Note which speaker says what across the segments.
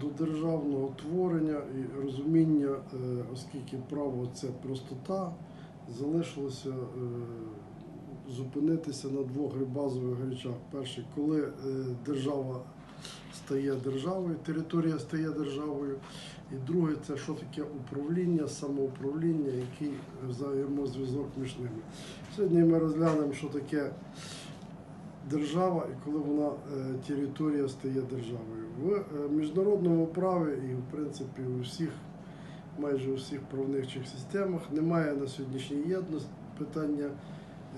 Speaker 1: до державного творення і розуміння, е, оскільки право це простота, залишилося е, зупинитися на двох базових речах. Перше, коли е, держава стає державою, територія стає державою. І друге, це що таке управління, самоуправління, який взаємозв'язок між ними. Сьогодні ми розглянемо, що таке держава і коли вона е, територія стає державою. В е, міжнародному праві і в принципі у всіх, майже у всіх правничих системах немає на сьогоднішній єдності питання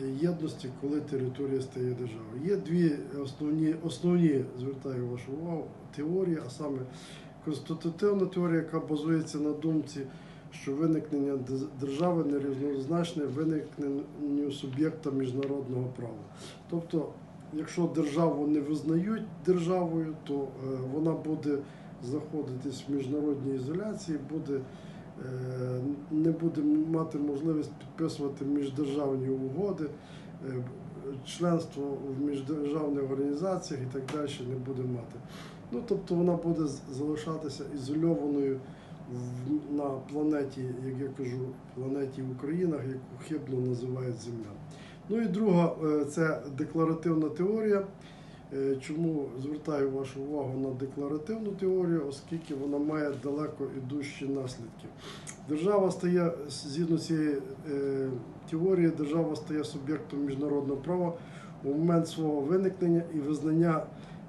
Speaker 1: е, єдності, коли територія стає державою. Є дві основні, основні звертаю вашу увагу, теорії, а саме конститутивна теорія, яка базується на думці, що виникнення держави нерівнозначне виникненню суб'єкта міжнародного права. Тобто, якщо державу не визнають державою, то е, вона буде знаходитись в міжнародній ізоляції, буде, е, не буде мати можливість підписувати міждержавні угоди, е, членство в міждержавних організаціях і так далі не буде мати. Ну, тобто вона буде залишатися ізольованою на планеті, як я кажу, планеті Україна, яку хибно називають Земля. Ну і друга е, це декларативна теорія. Е, Чому звертаю вашу увагу на декларативну теорію, оскільки вона має далеко ідущі наслідки. Держава стає згідно цієї е, теорії, держава стає суб'єктом міжнародного права у момент свого виникнення і визнання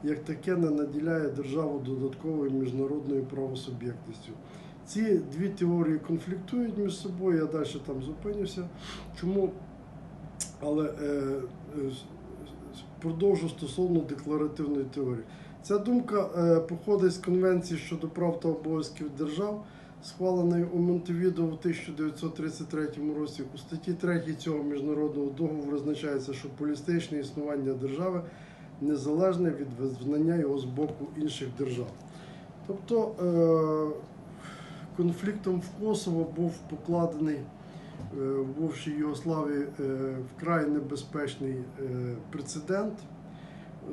Speaker 1: як таке не наділяє державу додатковою міжнародною правосуб'єктністю. Ці дві теорії конфліктують між собою, я далі там зупинюся. Чому? Але е, е, продовжу стосовно декларативної теорії. Ця думка е, походить з Конвенції щодо прав та обов'язків держав, схваленої у Монтевідо в 1933 році. У статті 3 цього міжнародного договору визначається, що політичне існування держави незалежне від визнання його з боку інших держав. Тобто е, конфліктом в Косово був покладений в бувшій Югославії е, вкрай небезпечний е, прецедент,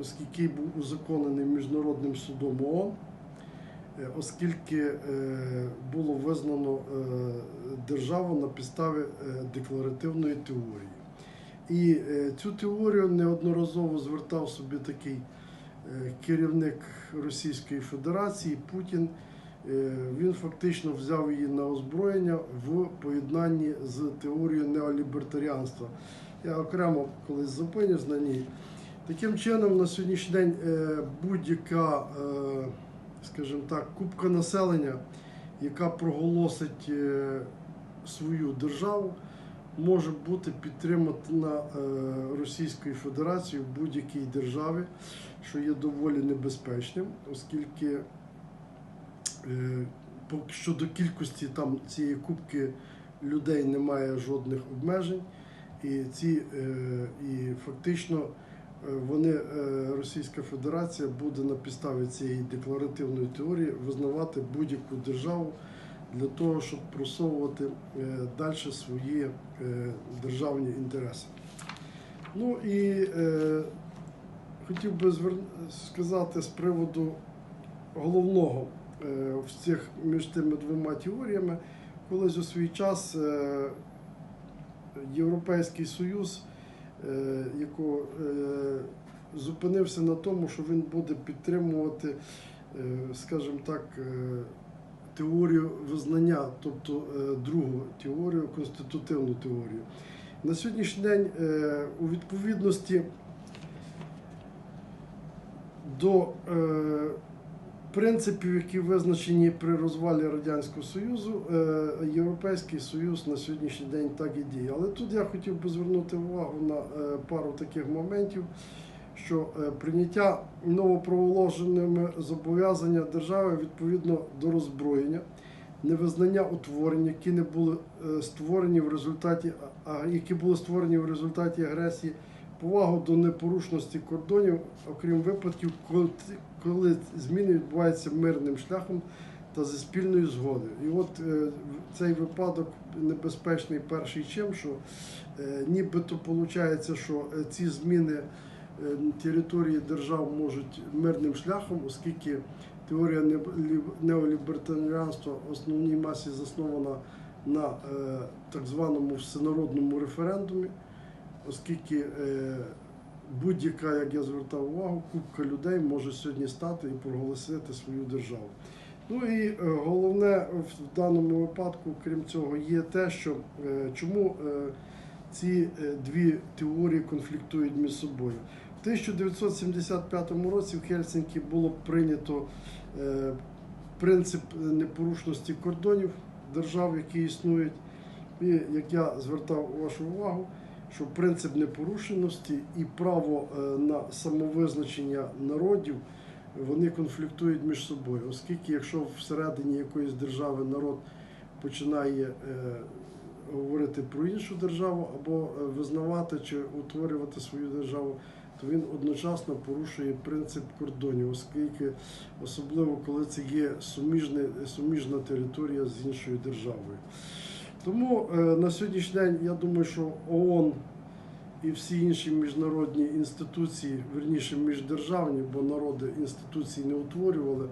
Speaker 1: оскільки був узаконений Міжнародним судом ООН, е, оскільки е, було визнано е, державу на підставі е, декларативної теорії. І е, цю теорію неодноразово звертав собі такий е, керівник Російської Федерації Путін. Е, Він фактично взяв її на озброєння в поєднанні з теорією неолібертаріанства. Я окремо колись зупинюсь на ній. Таким чином, на сьогоднішній день е, будь-яка, е, скажімо так, купка населення, яка проголосить свою державу, може бути підтримана Російською Федерацією в будь-якій державі, що є доволі небезпечним, оскільки щодо кількості там цієї кубки людей немає жодних обмежень, і ці е, і фактично е, вони е, Російська Федерація буде на підставі цієї декларативної теорії визнавати будь-яку державу для того, щоб просовувати далі свої е, державні інтереси. Ну і е, хотів би сказати з приводу головного е, в цих між тими двома теоріями, колись у свій час е, Європейський Союз, е, яко, зупинився на тому, що він буде підтримувати, скажімо так, теорію визнання, тобто другу теорію, конститутивну теорію. На сьогоднішній день у відповідності до принципів, які визначені при розвалі Радянського Союзу, е, Європейський Союз на сьогоднішній день так і діє. Але тут я хотів би звернути увагу на е, пару таких моментів, що е, прийняття новопроволоженими зобов'язання держави відповідно до роззброєння, невизнання утворень, які не були створені в результаті, які були створені в результаті агресії, повагу до непорушності кордонів, окрім випадків, коли, зміни відбуваються мирним шляхом та зі спільною згодою. І от е, цей випадок небезпечний перший чим, що е, нібито виходить, що е, ці зміни е, території держав можуть мирним шляхом, оскільки теорія не- неолібертаріанства в основній масі заснована на е, так званому всенародному референдумі, оскільки е, будь-яка, як я звертав увагу, купка людей може сьогодні стати і проголосити свою державу. Ну і е, головне в даному випадку, крім цього, є те, що е, чому ці дві теорії конфліктують між собою. В 1975 році в Хельсинкі було прийнято принцип непорушності кордонів держав, які існують. І як я звертав вашу увагу, що принцип непорушеності і право е, на самовизначення народів вони конфліктують між собою, оскільки якщо всередині якоїсь держави народ починає е, говорити про іншу державу або е, визнавати чи утворювати свою державу, то він одночасно порушує принцип кордонів, оскільки особливо коли це є суміжна територія з іншою державою. Тому е, на сьогоднішній день я думаю, що ООН і всі інші міжнародні інституції, верніше міждержавні, бо народи інституції не утворювали,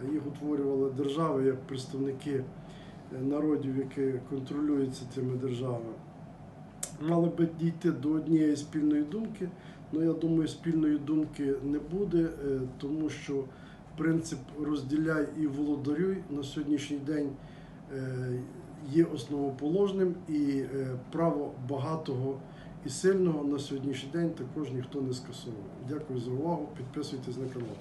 Speaker 1: а їх утворювали держави як представники е, народів, які контролюються цими державами. Мали би дійти до однієї спільної думки. Ну, я думаю, спільної думки не буде, е, тому що принцип розділяй і володарюй на сьогоднішній день є основоположним, і е, право багатого і сильного на сьогоднішній день також ніхто не скасовує. Дякую за увагу. Підписуйтесь на канал.